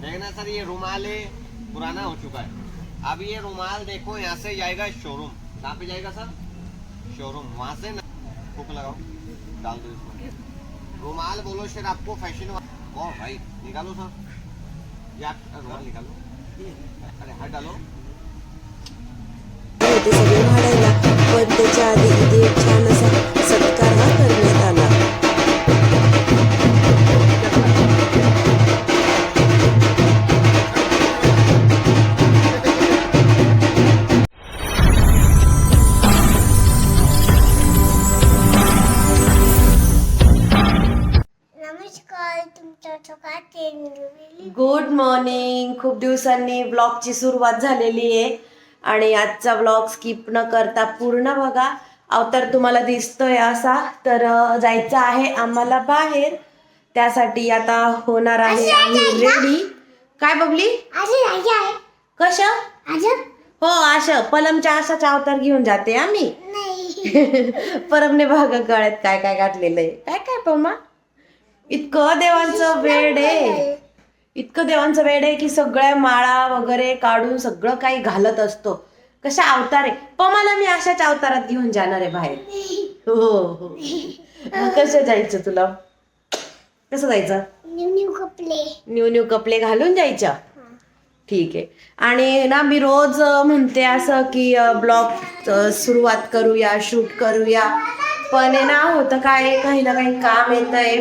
देखना सर, ये रुमाल है पुराना हो चुका है। अब ये रुमाल देखो, यहाँ से जाएगा शोरूम कहाँ पे जाएगा सर? शोरूम वहाँ से ना लगाओ, डाल दो इसको रुमाल बोलो सर, आपको फ़ैशन ओ भाई, निकालो सर। ये आप रुमाल निकालो। अरे, हाथ डालो। होते सगळे वाढायला पण त्याच्या आधी एक छान असा दिवसांनी ब्लॉगची सुरुवात झालेली आहे. आणि आजचा ब्लॉग स्किप न करता पूर्ण बघा. अवतार तुम्हाला दिसतोय असा. तर जायचं आहे आम्हाला बाहेर. त्यासाठी आता होणार आहे आम्ही रेडी काय बबली? कशा? हो आशा. पलमच्या आशाचा अवतार घेऊन जाते आम्ही. नाही. परमने भाग गळ्यात काय काय घातलेलं आहे काय काय पमा? इतकं देवांचं वेड आहे. इतकं देवांचं वेड आहे की सगळ्या माळा वगैरे काढून सगळं काही घालत असतो. कशा अवतार आहे? पमाला मी अशाच अवतारात घेऊन जाणार आहे बाहेर. हो हो मग कसं जायचं तुला? कसं जायचं? न्यू न्यू कपडे. न्यू न्यू कपडे घालून जायच्या? ठीक आहे. आणि ना मी रोज म्हणते असं की ब्लॉग सुरुवात करूया शूट करूया. पण आहे ना होतं काय काही ना काही काम येत आहे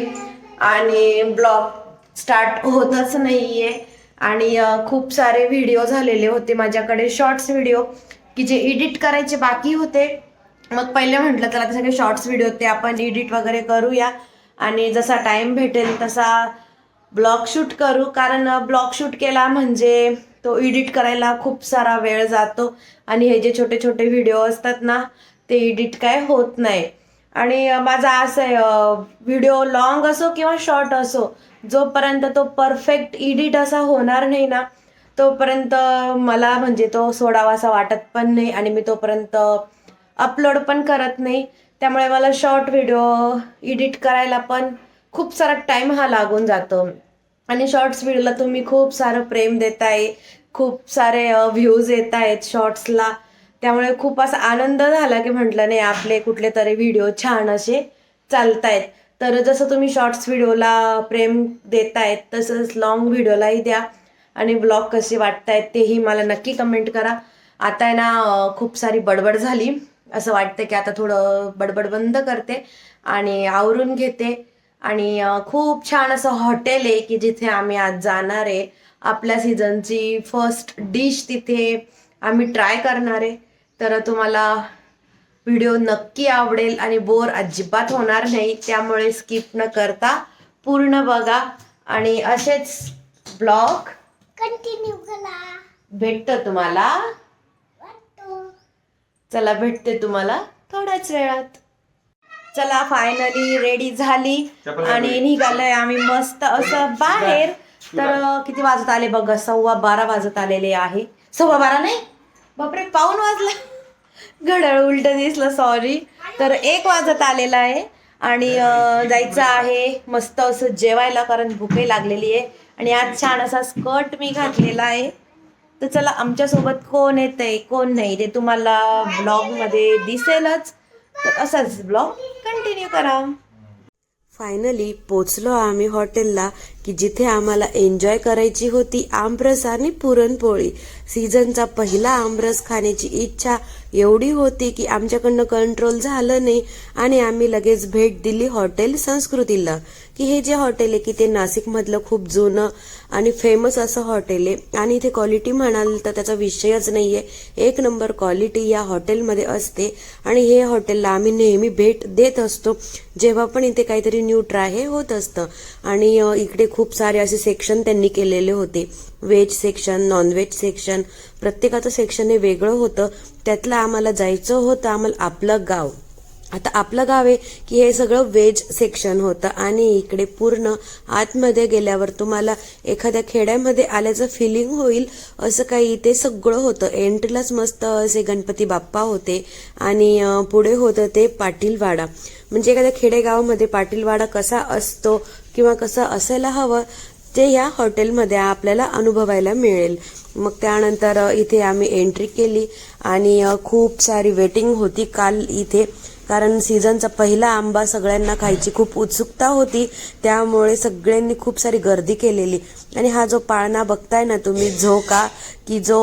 आणि ब्लॉग स्टार्ट होतच नाहीये. आणि खूप सारे व्हिडिओ झालेले होते माझ्याकडे. शॉर्ट्स व्हिडिओ की जे एडिट करायचे बाकी होते. मग पहिले म्हटलं त्याला ते सगळे शॉर्ट्स व्हिडिओ ते आपण एडिट वगैरे करूया. आणि जसा टाईम भेटेल तसा ब्लॉग शूट करू. कारण ब्लॉग शूट केला म्हणजे तो एडिट करायला खूप सारा वेळ जातो. आणि हे जे छोटे छोटे व्हिडिओ असतात ना ते एडिट काय होत नाही. आणि माझा असं आहे व्हिडिओ लॉंग असो किंवा शॉर्ट असो जोपर्यंत तो परफेक्ट एडिट असा होणार नाही ना तोपर्यंत मला म्हणजे तो सोडावासा वाटत पण नाही आणि मी तोपर्यंत अपलोड पण करत नाही. त्यामुळे मला शॉर्ट व्हिडिओ एडिट करायला पण खूप सारा टाईम हा लागून जातो. आणि शॉर्ट्स व्हिडिओला तुम्ही खूप सारं प्रेम देताय खूप सारे व्ह्यूज येत आहेत शॉर्ट्सला त्यामुळे खूप असा आनंद झाला की म्हटलं नाही आपले कुठले तरी व्हिडिओ छान असे चालतायत. तर जसं तुम्ही शॉर्ट्स व्हिडिओला प्रेम देतायत तसंच लॉंग व्हिडिओलाही द्या आणि ब्लॉग कसे वाटतायत तेही मला नक्की कमेंट करा. आता आहे ना खूप सारी बडबड झाली. असं वाटतं की आता थोडं बडबड बंद करते आणि आवरून घेते. आणि खूप छान असं हॉटेल आहे की जिथे आम्ही आज जाणार आहे. आपल्या सीझनची फर्स्ट डिश तिथे आम्ही ट्राय करणार आहे. तर तुम्हाला व्हिडिओ नक्की आवडेल आणि बोर अजिबात होणार नाही त्यामुळे स्किप न करता पूर्ण बघा. आणि असेच ब्लॉग कंटिन्यू करा. भेटतं तुम्हाला? चला भेटते तुम्हाला थोड्याच वेळात. चला फायनली रेडी झाली आणि निघालोय आम्ही मस्त असं बाहेर. तर किती वाजत आले बघा? सव्वा बारा वाजत आलेले आहे. सव्वा बारा नाही? बापरे पाऊन वाजला. घड्याळ उलट दिसलं सॉरी तर एक वाजत आलेला आहे आणि जायचं आहे मस्त असं जेवायला कारण भुके लागलेली आहे. आणि आज छान असा स्कर्ट मी घातलेला आहे. तर चला आमच्यासोबत कोण येतंय कोण नाही ते तुम्हाला ब्लॉगमध्ये दिसेलच. तर असाच ब्लॉग कंटिन्यू करा. फायनली पोचलो आम्ही हॉटेलला की जिथे आम्हाला एन्जॉय करायची होती आमरस आणि पुरणपोळी. सीझनचा पहिला आमरस खाण्याची इच्छा एवढी होती की आमच्याकडनं कंट्रोल झालं नाही आणि आम्ही लगेच भेट दिली हॉटेल संस्कृतीला. की हे जे हॉटेल आहे की ते नाशिकमधलं खूप जुनं आणि फेमस असं हॉटेल आहे. आणि इथे क्वालिटी म्हणाल तर त्याचा विषयच नाहीये. एक नंबर क्वालिटी या हॉटेलमध्ये असते. आणि हे हॉटेलला आम्ही नेहमी भेट देत असतो. जेव्हा पण इथे काहीतरी न्यू ट्राय हे होत असतं. आणि इकडे खूप सारे असे सेक्शन त्यांनी केलेले होते. व्हेज सेक्शन नॉनव्हेज सेक्शन प्रत्येकाचं सेक्शन हे वेगळं होतं. त्यातलं आम्हाला जायचं होतं आम्हाला आपलं गाव. आता आपलं गाव आहे की हे सगळं वेज सेक्शन होतं आणि इकडे पूर्ण आतमध्ये गेल्यावर तुम्हाला एखाद्या खेड्यामध्ये आल्याचं फिलिंग होईल असं काही इथे सगळं होतं. एंट्रीलाच मस्त असे गणपती बाप्पा होते आणि पुढे होतं ते पाटीलवाडा. म्हणजे एखाद्या खेडेगावामध्ये पाटीलवाडा कसा असतो किंवा कसं असायला हवं ते ह्या हॉटेलमध्ये आपल्याला अनुभवायला मिळेल. मग त्यानंतर इथे आम्ही एंट्री केली आणि खूप सारी वेटिंग होती. काल इथे कारण सीझनचा पहिला आंबा सगळ्यांना खायची खूप उत्सुकता होती. त्यामुळे सगळ्यांनी खूप सारी गर्दी केलेली. आणि हा जो पाळणा बघताय ना तुम्ही झोका की जो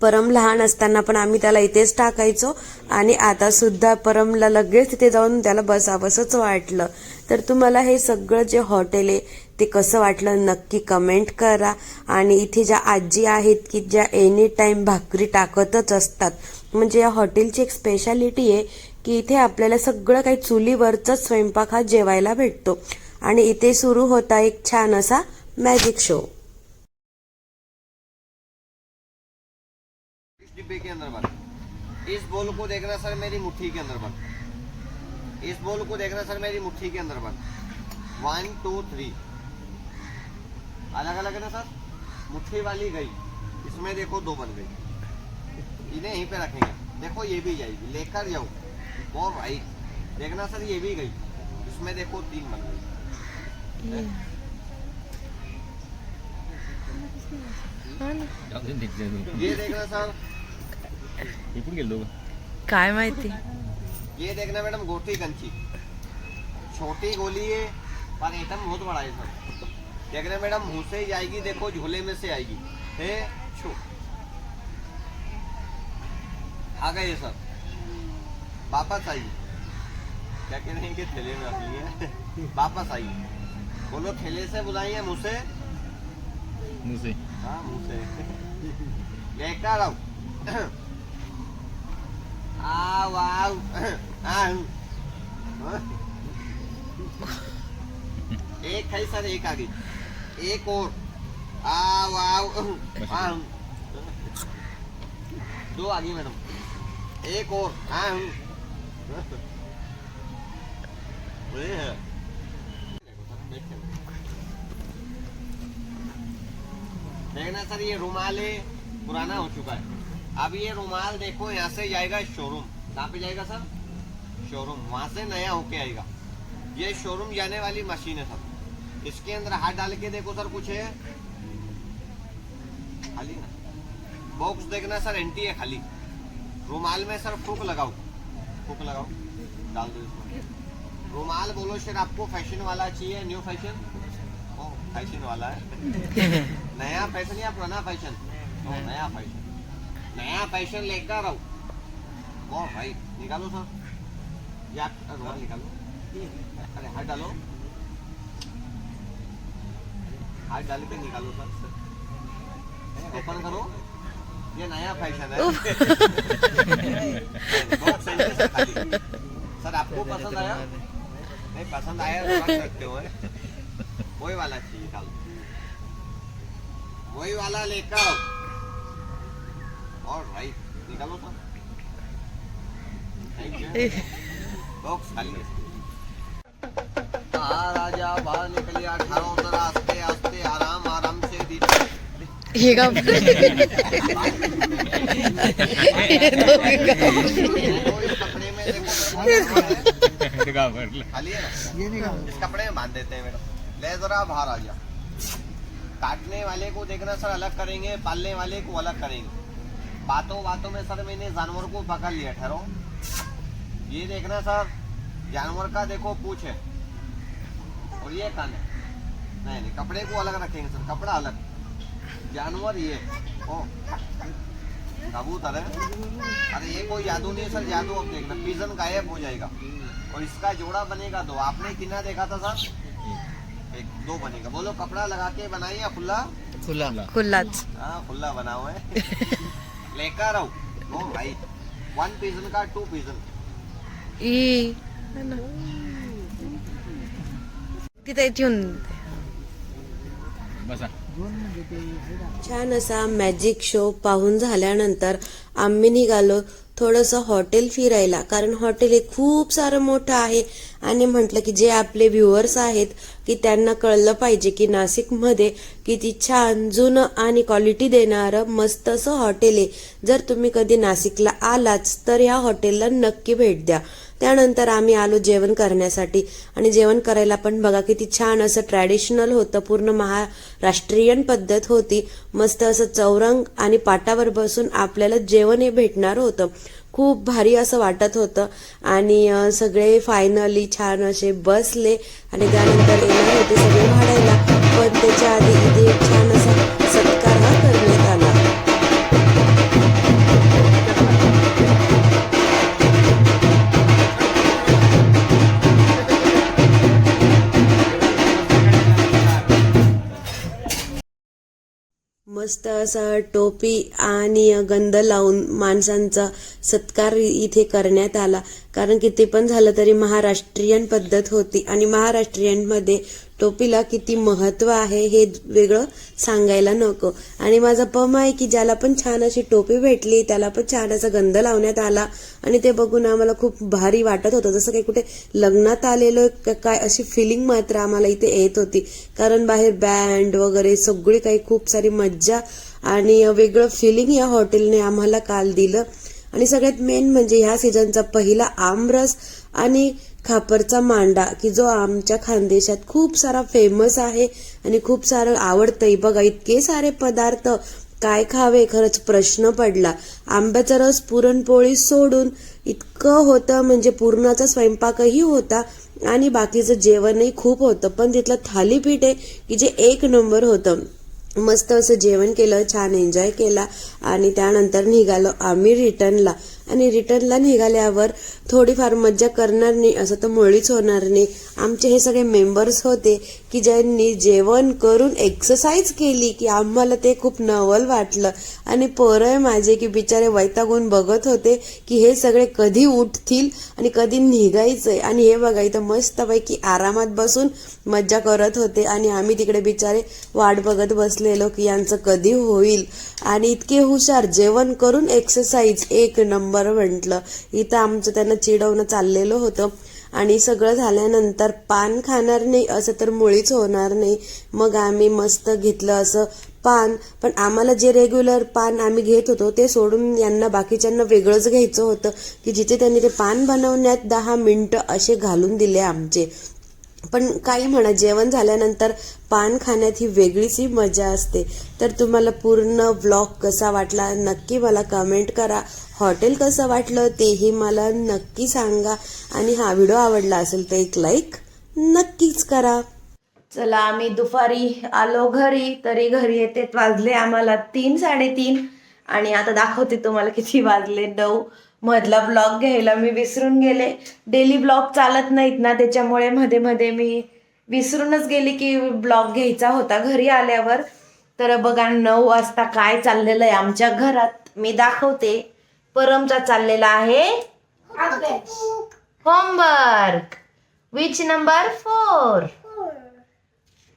परम लहान असताना पण आम्ही त्याला इथेच टाकायचो. आणि आता सुद्धा परमला लगेच तिथे जाऊन त्याला बसावंसंच वाटलं. तर तुम्हाला हे सगळं जे हॉटेल आहे ते कसं वाटलं नक्की कमेंट करा. आणि इथे ज्या आजी आहेत की ज्या एनी टाईम भाकरी टाकतच असतात. म्हणजे या हॉटेलची एक स्पेशालिटी आहे की इथे आपल्याला सगळं काही चुलीवरचाच स्वयंपाक हा जेवायला भेटतो. आणि इथे सुरू होता एक छान असा मॅजिक शो इस डिब्बे के अंदर इस बॉल को देखना सर मेरी मुट्ठी के अंदर बंद इस बॉल को देखना सर मेरी मुट्ठी के अंदर बंद वन टू थ्री अलग अलग है ना सर? मुट्ठी वाली गई। इसमें देखो दो बन गई। इन्हें यहीं पे रखेंगे। देखो ये भी जाएगी। लेकर जाओ और राइट देखना सर ये भी गई। इसमें देखो तीन बन गई। ये। देखना सर। काय माहिती? ये देखना मैडम गोटी कंची। छोटी गोली है पर आइटम बहुत बड़ा है सर। देखना मैडम मुँह से ही आएगी देखो झोले में से आएगी। है? छो। आ गए सर। वापस आइए क्या कह रहे हैं कि थैले में रख लिए वापस आइए बोलो थैले से बुलाइए मुंह से मुंह से हाँ मुंह से लेकर आओ आओ आओ आओ एक है सर एक आगे. एक और. आओ आओ आओ दो आगे मैडम. एक और. आओ है देखना सर, ये रुमाल है पुराना हो चुका है। अब ये रुमाल देखो, यहाँ से जाएगा शोरूम कहाँ पे जाएगा सर? शोरूम वहाँ से नया होके आएगा। ये शोरूम जाने वाली मशीन है सर। इसके अंदर हाथ डाल के देखो सर, कुछ है। खाली ना। बॉक्स देखना सर एंटी है खाली। रुमाल में सर फूक लगाओ। फूक लगाओ डाल दो इसमें रुमाल बोलो सर आपको फ़ैशन वाला चाहिए न्यू फ़ैशन ओ फ़ैशन वाला है। नया फ़ैशन या पुराना फ़ैशन? ओ नया फ़ैशन। नया फ़ैशन लेकर आओ। ओ भाई निकालो सर। या रुमाल निकालो। अरे हाथ डालो। हाथ डाल के निकालो सर। ओपन करो। ये नया फैशन है। है सर खाली। सर आपको पसंद आया? नहीं पसंद आया तो रख सकते हो हैं? वही वाला चाहिए कल वही वाला लेकर और राइट निकालो यू बॉक्स खाली है। राजा बाहर निकलिए अठारह उधर हे का देखो ते है इस कपड़े में बाँध देते हैं मैडम ले जरा बाहर आ जा। काटने वाले को देखना सर अलग करेंगे पालने वाले को अलग करेंगे। बातों बातों में सर मैंने जानवर को पकड़ लिया ठहरो। ये देखना सर जानवर का देखो पूछ है। और ये कान है नहीं नहीं कपड़े को अलग रखेंगे सर कपड़ा अलग। जानवर ये। ओ कबूतर है। अरे ये कोई जादू नहीं है सर जादू अब देखना। पिजन गायब हो जाएगा। और इसका जोड़ा बनेगा दो। आपने कितना देखा था सर? एक दो बनेगा। बोलो कपड़ा लगा के बनाइए या खुला? खुल्लाच हाँ खुला बना हुआ है। लेकर आओ। नो भाई वन पिजन का टू पिजन ई ठेवून बसा। छान असा मॅजिक शो पाहून झाल्यानंतर आम्ही निघालो. थोडंसं हॉटेल फिरायला कारण हॉटेल हे खूप सारं मोठं आहे. आणि म्हटलं की जे आपले व्ह्युअर्स आहेत की त्यांना कळलं पाहिजे की नाशिकमध्ये किती छान जुनं आणि क्वालिटी देणारं मस्त असं हॉटेल आहे. जर तुम्ही कधी नाशिकला आलाच तर या हॉटेलला नक्की भेट द्या. त्यानंतर आम्ही आलो जेवण करण्यासाठी. आणि जेवण करायला पण बघा किती छान असं ट्रॅडिशनल होतं. पूर्ण महाराष्ट्रीयन पद्धत होती. मस्त असं चौरंग आणि पाटावर बसून आपल्याला जेवण हे भेटणार होतं. खूप भारी असं वाटत होतं. आणि सगळे फायनली छान असे बसले. आणि त्यानंतर येणार होते सगळे भाडायला. पण त्याच्या आधी इथे एक छान असा मस्त असं टोपी आणि गंध लावून माणसांचा सत्कार इथे करण्यात आला. कारण किती पण झालं तरी महाराष्ट्रीयन पद्धत होती. आणि महाराष्ट्रीयनमध्ये टोपीला किती महत्त्व आहे हे वेगळं सांगायला नको. आणि माझा पम आहे की ज्याला पण छान अशी टोपी भेटली त्याला पण छान असा गंध लावण्यात आला आणि ते बघून आम्हाला खूप भारी वाटत होतं. जसं काही कुठे लग्नात आलेलं काय अशी फिलिंग मात्र आम्हाला इथे येत होती. कारण बाहेर बँड वगैरे सगळी काही खूप सारी मज्जा आणि वेगळं फिलिंग या हॉटेलने आम्हाला काल दिलं. आणि सगळ्यात मेन म्हणजे ह्या सीझनचा पहिला आमरस आणि खापरचा मांडा की जो आमच्या खानदेशात खूप सारा फेमस आहे आणि खूप सारं आवडतंय. बघा इतके सारे पदार्थ काय खावे खरंच प्रश्न पडला. आंब्याचा रस पुरणपोळी सोडून इतकं होतं म्हणजे पूर्णाचा स्वयंपाकही होता आणि बाकीचं जेवणही खूप होतं. पण तिथलं थालीपीठ आहे की जे एक नंबर होतं. मस्त असं जेवण केलं छान एन्जॉय केला आणि त्यानंतर निघालो आम्ही रिटर्नला आणि रिटर्नला निघाल्यावर थोडीफार मज्जा करणार नाही असं तर मुळीच होणार नाही. आमचे हे सगळे मेंबर्स होते की ज्यांनी जेवण करून एक्सरसाइज केली की आम्हाला ते खूप नवल वाटलं. आणि पोरं माझे की बिचारे वैतागून बघत होते की हे सगळे कधी उठतील आणि कधी निघायचंय. आणि हे बघा इथं मस्तपैकी आरामात बसून मज्जा करत होते. आणि आम्ही तिकडे बिचारे वाट बघत बसलेलो की यांचं कधी होईल. आणि इतके हुशार जेवण करून एक्सरसाइज एक नंबर बरं म्हटलं. इथं आमचं त्यांना चिडवणं चाललेलं होतं. आणि सगळं झाल्यानंतर पान खाणार नाही असं तर मुळीच होणार नाही. मग आम्ही मस्त घेतलं असं पान. पण आम्हाला जे रेग्युलर पान आम्ही घेत होतो ते सोडून यांना बाकीच्यांना वेगळंच घ्यायचं होतं. की जिथे त्यांनी ते पान बनवण्यात दहा मिनटं असे घालून दिले आमचे. पण काही म्हणा जेवण झाल्यानंतर पान खाण्यात ही वेगळीच ही मजा असते. तर तुम्हाला पूर्ण ब्लॉग कसा वाटला नक्की मला कमेंट करा. हॉटेल कसं वाटलं तेही मला नक्की सांगा. आणि हा व्हिडिओ आवडला असेल तर एक लाईक नक्कीच करा. चला आम्ही दुपारी आलो घरी तरी घरी येते वाजले आम्हाला तीन साडेतीन. आणि आता दाखवते तुम्हाला किती वाजले. नऊ. मधला ब्लॉग घ्यायला मी विसरून गेले. डेली ब्लॉग चालत नाहीत ना त्याच्यामुळे मध्ये मध्ये मी विसरूनच गेले की ब्लॉग घ्यायचा होता घरी आल्यावर. तर बघा नऊ वाजता काय चाललेलं आहे आमच्या घरात. मी दाखवते. परमचा चाललेला आहे होमवर्क विच नंबर फोर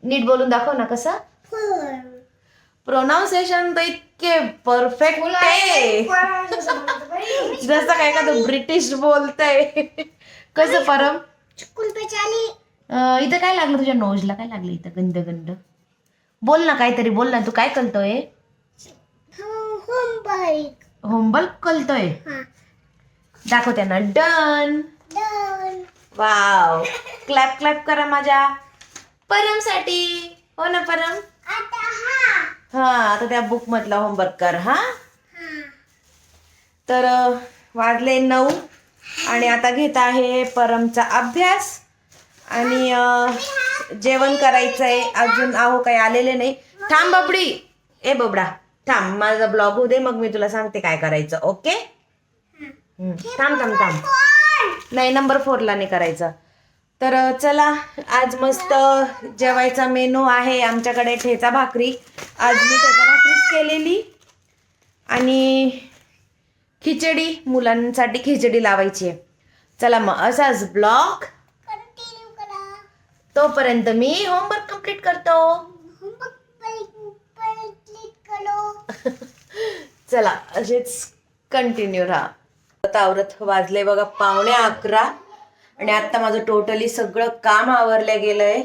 नीट बोलून दाखव ना कसं? प्रोनाउन्सिएशन तर इतके परफेक्ट आहे. जसं काय का ब्रिटिश बोलतय. कसं परम? इथं काय लागलं तुझ्या नोजला काय लागलं इथं? गंद गंद बोल ना काहीतरी बोल ना. तू काय कळतोय होमवर्क होमवर्क कळतोय हा. दाखव त्यांना. Done done wow clap clap करा माझ्या. परमसाठी. हो ना परम? आता हा. हा आता त्या बुक मधला होमवर्क कर हा? तर वाजले नऊ आणि आता घेत आहे परमचा अभ्यास आणि जेवण करायचंय. अजून अहो काही आलेले नाही. थांब बबडी. ए बबडा थांब. माझा ब्लॉग होऊ दे मग मी तुला सांगते काय करायचं ओके? थांब थांब थांब. नाही नंबर फोरला नाही करायचं. तर चला आज मस्त जेवायचा मेनू आहे आमच्याकडे ठेचा भाकरी. आज मी ठेचा भाकरीच केलेली. आणि खिचडी मुलांसाठी खिचडी लावायची आहे. चला मग असाच ब्लॉग. तोपर्यंत मी होमवर्क कंप्लीट करतो. चला असेच कंटिन्यू राहा. आवरत वाजले बघा पावणे अकरा. आणि आत्ता माझं टोटली सगळं काम आवरलं गेलंय.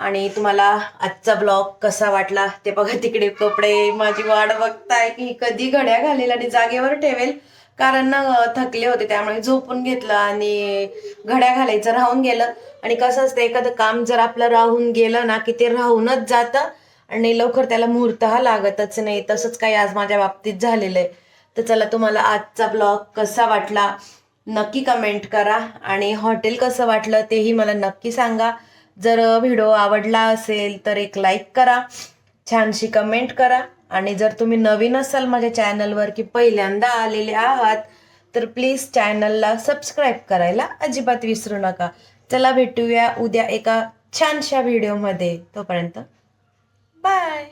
आणि तुम्हाला आजचा ब्लॉग कसा वाटला ते बघा तिकडे कपडे माझी वाट बघताय की कधी घड्या घालेल आणि जागेवर ठेवेल. कारण ना थकले होते त्यामुळे झोपून घेतलं आणि घड्या घालायचं राहून गेलं. आणि कसं असतं एखादं काम जर आपलं राहून गेलं ना की ते राहूनच जातं आणि लवकर त्याला मुहूर्त हा लागतच नाही. तसंच काही आज माझ्या बाबतीत झालेलं आहे. तर चला तुम्हाला आजचा ब्लॉग कसा वाटला? नक्की कमेंट करा. आणि हॉटेल कसं वाटलं तेही मला नक्की सांगा. जर व्हिडिओ आवडला असेल तर एक लाईक करा. छानशी कमेंट करा. आणि जर तुम्ही नवीन असाल माझ्या चॅनलवर की पहिल्यांदा आलेले आहात तर प्लीज चॅनलला सबस्क्राईब करायला अजिबात विसरू नका. चला भेटूया उद्या एका छानशा व्हिडिओमध्ये तोपर्यंत बाय